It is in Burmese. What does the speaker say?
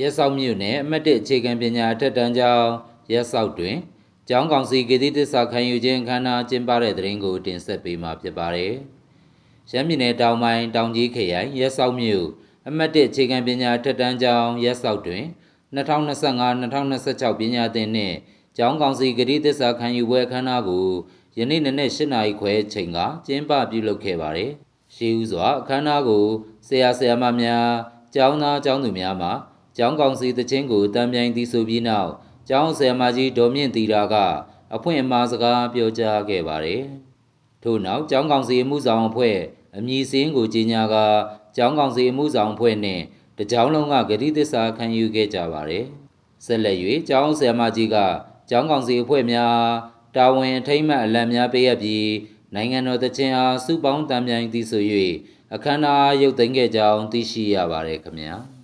ရက်ဆောက်မြို့နယ်အမှတ်၁အခြေခံပညာအထက်တန်းကျောင်းရက်ဆောက်တွင်ကျောင်းကောင်စီဂတိတစ္ဆာခံယူခြင်းအခမ်းအနားကျင်းပတဲ့တဲ့ရင်ကိုတင်ဆက်ပေးမှာဖြစ်ပါတယ်။ရှမ်းပြည်နယ်တောင်ပိုင်းတောင်ကြီးခရိုင်ရက်ဆောက်မြို့အမှတ်၁အခြေခံပညာအထက်တန်းကျောင်းရက်ဆောက်တွင်2025-2026ပညာသင်နှင့်ကျောင်းကောင်စီဂတိတစ္ဆာခံယူပွဲအခမ်းအနားကိုယနေ့နနက်၈နာရီခွဲချိန်ကကျင်းပပြုလုပ်ခဲ့ပါတယ်။ရှေးဦးစွာအခမ်းအနားကိုဆရာဆရာမများကျောင်းသားကျောင်းသူများမှ ကျောင်းကောင်စီတခြင်းကိုတံပြိုင်သီဆိုပြီးနောက်ကျောင်းဆရာမကြီးဒေါ်မြင့်တီတာကအဖွင့်အမှားစကားပြောကြားခဲ့ပါတယ်။ထို့နောက်ကျောင်းကောင်စီအမှုဆောင်အဖွဲ့အမည်စင်းကိုကြီးညာကကျောင်းကောင်စီအမှုဆောင်အဖွဲ့နှင့်တကြောင်းလုံးကဂတိသစ္စာခံယူခဲ့ကြပါတယ်။ဆက်လက်၍ကျောင်းဆရာမကြီးကကျောင်းကောင်စီအဖွဲ့များတာဝန်အထိမ့်မှတ်အလံများပေးအပ်ပြီးနိုင်ငံတော်တခြင်းအားစုပေါင်းတံမြိုင်သည်ဆို၍အခမ်းအနားရုပ်သိမ်းခဲ့ကြောင်းသိရှိရပါတယ်ခင်ဗျာ။